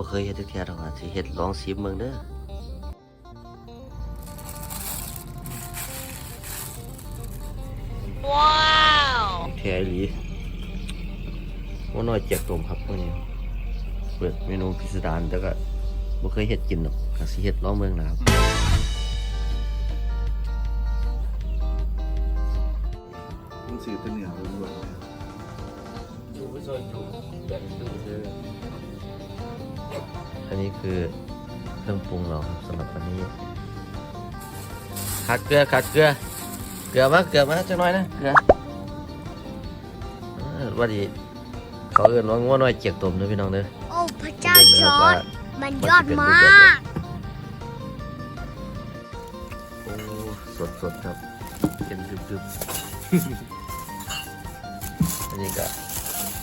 บ่เคยเฮ็ดจักเที่ยดอกว่าสิเฮ็ดลองชิมเบิ่งเด้อว้าวแท้อีหลีว่าน้อยเจียกต้มครับมื้อนี้เปิดเมนูพิสดารแต่ก็บ่เคยเฮ็ดกินดอกก็สิเฮ็ดลองเบิ่งนะครับมันสื่อเป็นเหนือล้วนๆเลยอยู่ไม่ชนอยู่แบ่งดูเธอ อันนี้คือเครื่องปรุงเราครับสำหรับวันนี้ขาดเกลือขาดเกลือ เกลือมาเกลือมาจังน้อยนะเกลือเออว่าดีเขาเอิ้นว่างัวน้อยเจียกต้มเด้อพี่น้องเด้อโอ้พระเจ้าเบิ่งจนะครับอว่าร์ดมันยอดมากโอ้สดสดๆครับเต็มดึบๆอันนี้ก็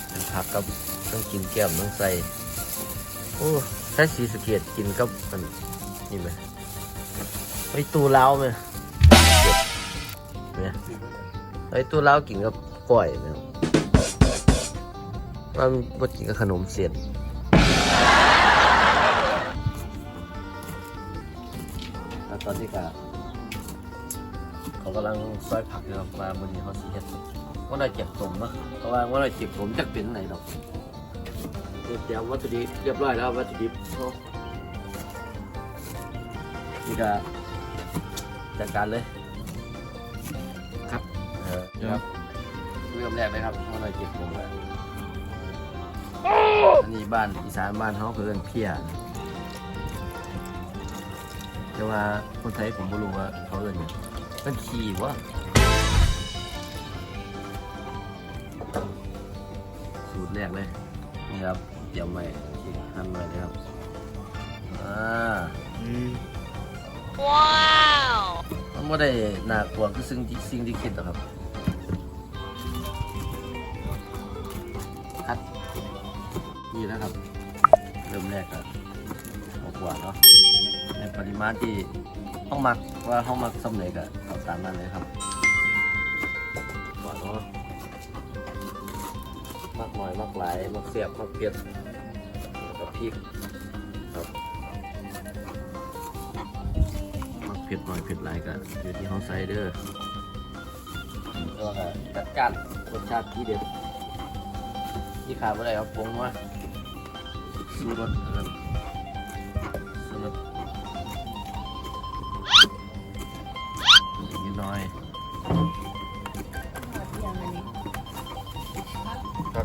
เป็นผักกับต้องกินแก้มต้องใส่ โอ้ถ้าสีสเกตกินกับอันนี่ไหมไอตูเล้าไหมเนี่ยไอตูเล้ากินกับก้อยไหมมันบ่กินกับขนมเสียนแล้วตอนนี้ก็เขากำลังซอยผักอยู่ครับว่าวันนี้เขาสิเฮ็ดว่าเราเจ็บผมนะเพราะว่าว่าเราเจ็บผมจักเป็นไหนดอก เตรียมวัตถุดิบเรียบร้อยแล้ววัตถุดิบเขานี่ก็จัดการเลย ครับเออครับเริ่มแรกเลยครับว่าเรเจ็บผมแล้วอันนี้บ้านอีสานบ้านเขาเพิ่อนเพียแต่ว่าคนไทยผมไม่รู้ว่าเขาเอิ้นหยังเป็นขี่วะสูตรแรกเลยนี่ครับ ตรียมไว้ที่หั่นไว้เลยครับอ่าว้าวมันไม่ได้น่ากลัวคือสิ่งที่สิ่งที่คิดหรอกครับคัดนี่นะครับ เริ่มแรกก็เอากว่าเนาะในปริมาณที่ต้องมักว่าเขามักสำเร็จก็เอาตามนั้นเลยครับก่อนเนาะ มักหน่อยมักหลายมักเสียบมักเผ็ดแล้วกับพริกครับมักเผ็ดหน่อยเผ็ดหลายก็อยู่ที่เขาใส่เด้อแล้วก็จัดการรสชาติที่เด็ดที่ขาดไม่ได้ครับปรุงว่าสูรสอันนั้นสู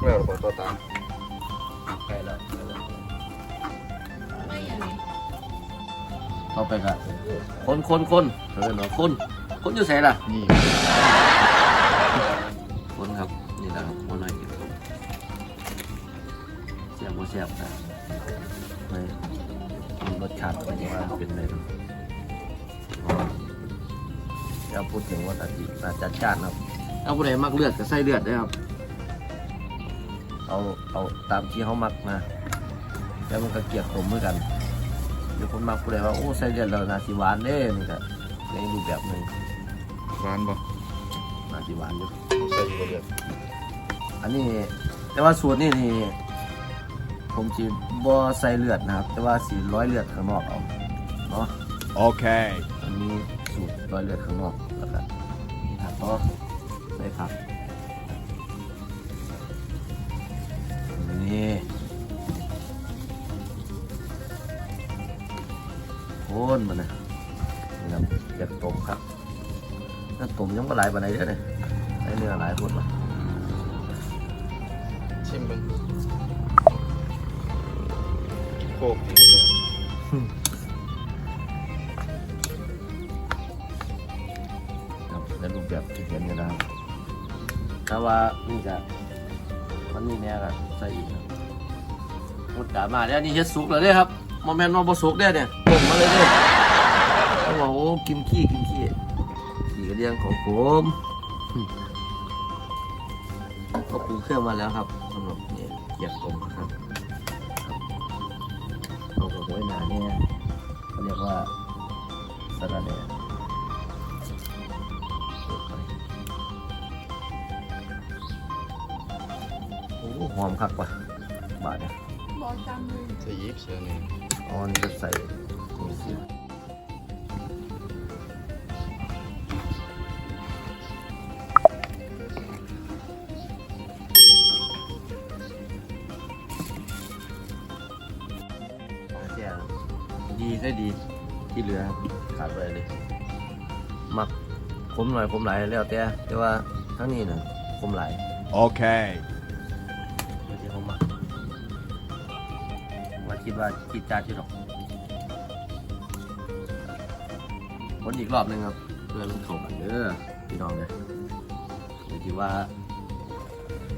กแล้วบอกต่อตามใกล้แล้วใกล้แล้วเข้าไปครับคนคนคนเออเนาะคนคนอยู่ไหนล่ะ นี่คนครับ นี่แหละครับคนหน่อยกินครับเสียบบ่เสียบนะไม่มีรสชาติเป็นยังไงเป็นเลยนะอ๋อเดี๋ยวพูดถึงว่าตัดจีตัดจัดจ้านครับเอาผู้ใดมักเลือดก็ใส่เลือดด้วยครับ เอาเอาตามที่เขามักมาแล้วมันก็เกลียบผมเหมือนกันเดี๋ยวคนมักผู้ใดว่าโอ้ใส่เลือดแล้วนาสีหวานเด้นี่ก็ในรูปแบบหนึ่งหวานบ่นาสีหวานอยู่ใส่บ่เดือดอันนี้แต่ว่าสูตรนี่นี่ผมจีบ่ใส่เลือดนะครับ แต่ว่าสีร้อยเลือดข้างนอกเอาเนาะ Okay อันนี้สูตรร้อยเลือดข้างนอกแล้วก็นี่ครับก็ใส่ผักนี่ นมันนะนี่ครับเก็บต้มครับถ้าต้มยังไม่หลายปานใดเด้อเนี่ยได้เนื้อหลายคนวะชิมเบิ่งโคกนี่ก็ได้ครับในรูปแบบที่เห็นนี่นะครับแต่ว่านี่จะมันมีแน่ก็ใส่อีกครับหมดกามาแล้วนี่เฮ็ดสุกแล้วเด้ครับโมเมนต์ว่าบ่สุกเด้เนี่ยต้มมาเลยเด้เขา บอกโอ้กินขี้กินขี้ขี้กระเดียงของผมก็ปรุงเครื่องมาแล้วครับสำหรับเนี่ยเกียวต้มครับครับเอากับไว้หนาเนี่ยเขาเรียกว่าสลัดเนี่ยโอ้หอมคักว่ะบาทเนี่ยจะยิบเสียนี่อ๋อนี่จะใส่นี่สิ แจ่ดีได้ดีที่เหลือครับขาดไปเลยมักคมหน่อยคมหลายแล้วแต่แต่ว่าทั้งนี้น่ะคมหลาย Okay. ไม่ใช่ผมมักว่าคิดว่าคิดจ้าที่หรอก วนอีกรอบหนึงครับ เพื่อมันเข้ากันเด้อพี่น้องเลยไม่คิดว่า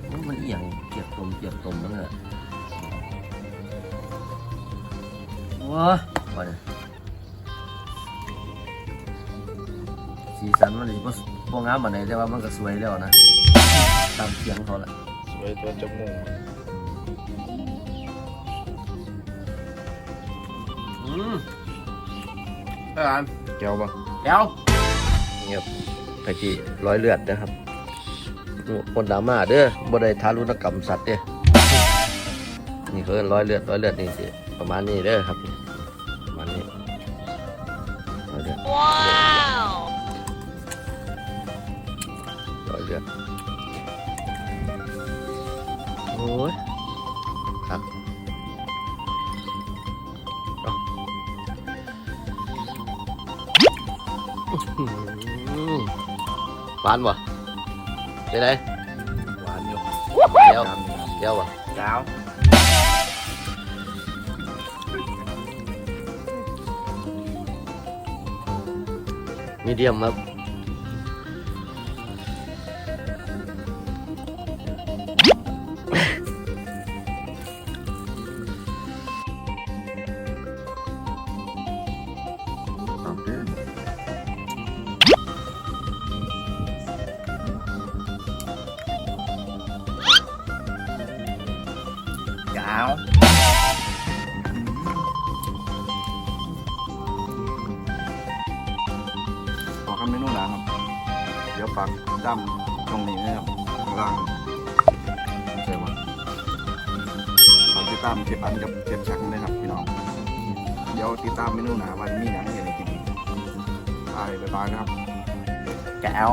โอ้มันอหย่างเกียบตมเกียบตมนั่นแหละว้าว่าเนี่ยสีสันมันดีว่าพวกงามมาไหนใดแต่ว่ามันก็สวยแล้วนะ ตามเสียงเขาแหละ สวยตัวจมูกอืม เอออันแก้วปะเดี๋ยวเงียบไปที่ร้อยเลือดนะครับคนดราม่าเด้อบ่ได้ทารุณกรรมสัตว์เด้อนี่คือร้อยเลือดร้อยเลือดนี่สิประมาณนี้เด้อครับ หวานบ่เป็นไงหวานอยู่เดี๋ยวเดี๋ยวบ่แก้วมีเดียมครับ แก้วขอคำเมนูหนะครับ เดี๋ยวปักดำตรงนี้นะครับข้างล่างใช่ไหมฝากติดตามเก็บอันกับเก็บชักนะครับพี่น้อง เดี๋ยวติดตามเมนูหนาวันนี้อย่างไรกินไปบ๊ายบายนะครับ แก้ว